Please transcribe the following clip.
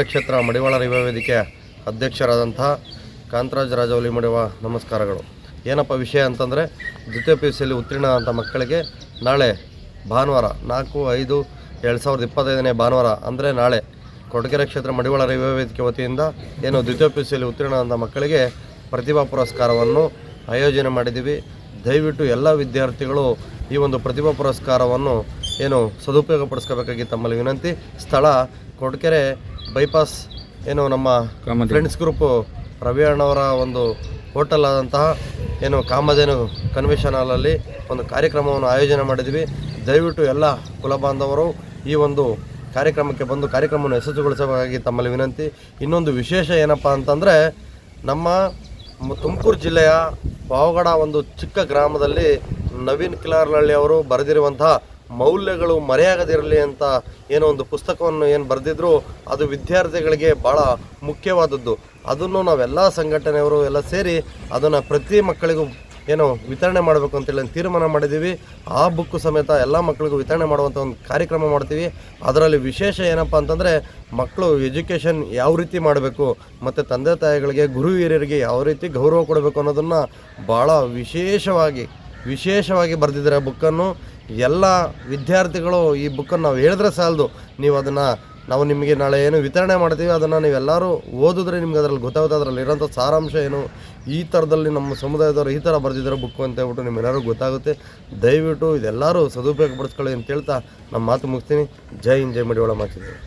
ಕ್ಷೇತ್ರ ಮಡಿವಾಳ ರೈವ ವೇದಿಕೆ ಅಧ್ಯಕ್ಷರಾದಂತಹ ಕಾಂತರಾಜ್ ರಾಜವಲಿ ಮಡಿವ, ನಮಸ್ಕಾರಗಳು. ಏನಪ್ಪ ವಿಷಯ ಅಂತಂದರೆ, ದ್ವಿತೀಯ ಪಿ ಯು ಸಿಯಲ್ಲಿ ಉತ್ತೀರ್ಣ ಆದಂಥ ಮಕ್ಕಳಿಗೆ ನಾಳೆ ಭಾನುವಾರ, ನಾಲ್ಕು, ಐದು, ಎರಡು ಸಾವಿರದ ಇಪ್ಪತ್ತೈದನೇ ಭಾನುವಾರ, ಅಂದರೆ ನಾಳೆ ಕೊಡಗೆರೆ ಕ್ಷೇತ್ರ ಮಡಿವಾಳ ರೈವ ವೇದಿಕೆ ವತಿಯಿಂದ ಏನು ದ್ವಿತೀಯ ಪಿ ಯು ಸಿಯಲ್ಲಿ ಉತ್ತೀರ್ಣ ಆದಂಥ ಮಕ್ಕಳಿಗೆ ಪ್ರತಿಭಾ ಪುರಸ್ಕಾರವನ್ನು ಆಯೋಜನೆ ಮಾಡಿದ್ದೀವಿ. ದಯವಿಟ್ಟು ಎಲ್ಲ ವಿದ್ಯಾರ್ಥಿಗಳು ಈ ಒಂದು ಪ್ರತಿಭಾ ಪುರಸ್ಕಾರವನ್ನು ಏನು ಸದುಪಯೋಗಪಡಿಸ್ಕೋಬೇಕಾಗಿ ತಮ್ಮಲ್ಲಿ ವಿನಂತಿ. ಸ್ಥಳ ಕೊಡಕೆರೆ ಬೈಪಾಸ್ ಏನು ನಮ್ಮ ಫ್ರೆಂಡ್ಸ್ ಗ್ರೂಪು ರವಿ ಅಣ್ಣವರ ಒಂದು ಹೋಟೆಲ್ ಆದಂತಹ ಏನು ಕಾಮಧೇನು ಕನ್ವೆನ್ಷನ್ ಹಾಲಲ್ಲಿ ಒಂದು ಕಾರ್ಯಕ್ರಮವನ್ನು ಆಯೋಜನೆ ಮಾಡಿದ್ವಿ. ದಯವಿಟ್ಟು ಎಲ್ಲ ಕುಲ ಬಾಂಧವರು ಈ ಒಂದು ಕಾರ್ಯಕ್ರಮಕ್ಕೆ ಬಂದು ಕಾರ್ಯಕ್ರಮವನ್ನು ಯಶಸ್ವಿಗೊಳಿಸಬೇಕಾಗಿ ತಮ್ಮಲ್ಲಿ ವಿನಂತಿ. ಇನ್ನೊಂದು ವಿಶೇಷ ಏನಪ್ಪ ಅಂತಂದರೆ ನಮ್ಮ ತುಮಕೂರು ಜಿಲ್ಲೆಯ ಪಾವಗಡ ಒಂದು ಚಿಕ್ಕ ಗ್ರಾಮದಲ್ಲಿ ನವೀನ್ ಕಿಲಾರ್ನಹಳ್ಳಿ ಅವರು ಬರೆದಿರುವಂತಹ ಮೌಲ್ಯಗಳು ಮರೆಯಾಗದಿರಲಿ ಅಂತ ಏನೋ ಒಂದು ಪುಸ್ತಕವನ್ನು ಏನು ಬರೆದಿದ್ರು ಅದು ವಿದ್ಯಾರ್ಥಿಗಳಿಗೆ ಭಾಳ ಮುಖ್ಯವಾದದ್ದು. ಅದನ್ನು ನಾವೆಲ್ಲ ಸಂಘಟನೆಯವರು ಎಲ್ಲ ಸೇರಿ ಅದನ್ನು ಪ್ರತಿ ಮಕ್ಕಳಿಗೂ ಏನು ವಿತರಣೆ ಮಾಡಬೇಕು ಅಂತೇಳಿ ತೀರ್ಮಾನ ಮಾಡಿದ್ದೀವಿ. ಆ ಬುಕ್ಕು ಸಮೇತ ಎಲ್ಲ ಮಕ್ಕಳಿಗೂ ವಿತರಣೆ ಮಾಡುವಂಥ ಒಂದು ಕಾರ್ಯಕ್ರಮ ಮಾಡ್ತೀವಿ. ಅದರಲ್ಲಿ ವಿಶೇಷ ಏನಪ್ಪ ಅಂತಂದರೆ ಮಕ್ಕಳು ಎಜುಕೇಷನ್ ಯಾವ ರೀತಿ ಮಾಡಬೇಕು, ಮತ್ತು ತಂದೆ ತಾಯಿಗಳಿಗೆ, ಗುರು ಹಿರಿಯರಿಗೆ ಯಾವ ರೀತಿ ಗೌರವ ಕೊಡಬೇಕು ಅನ್ನೋದನ್ನು ಭಾಳ ವಿಶೇಷವಾಗಿ ವಿಶೇಷವಾಗಿ ಬರೆದಿದ್ದಾರೆ ಬುಕ್ಕನ್ನು. ಎಲ್ಲ ವಿದ್ಯಾರ್ಥಿಗಳು ಈ ಬುಕ್ಕನ್ನು ನಾವು ಹೇಳಿದ್ರೆ ಸಾಲದು. ನೀವು ಅದನ್ನು ನಾವು ನಿಮಗೆ ನಾಳೆ ಏನು ವಿತರಣೆ ಮಾಡ್ತೀವಿ, ಅದನ್ನು ನೀವೆಲ್ಲರೂ ಓದಿದ್ರೆ ನಿಮ್ಗೆ ಅದರಲ್ಲಿ ಗೊತ್ತಾಗುತ್ತೆ, ಅದರಲ್ಲಿ ಇರೋಂಥ ಸಾರಾಂಶ ಏನು. ಈ ಥರದಲ್ಲಿ ನಮ್ಮ ಸಮುದಾಯದವರು ಈ ಥರ ಬರೆದಿದ್ದಾರೆ ಬುಕ್ಕು ಅಂತ ಹೇಳ್ಬಿಟ್ಟು ನಿಮ್ಮೆಲ್ಲರಿಗೂ ಗೊತ್ತಾಗುತ್ತೆ. ದಯವಿಟ್ಟು ಇದೆಲ್ಲರೂ ಸದುಪಯೋಗ ಪಡಿಸ್ಕೊಳ್ಳಿ ಅಂತ ಹೇಳ್ತಾ ನಮ್ಮ ಮಾತು ಮುಗಿಸ್ತೀನಿ. ಜೈ ಹಿಂದ್, ಜೈ ಮಡಿವಾಳ ಮಾತಿದ್ದೀವಿ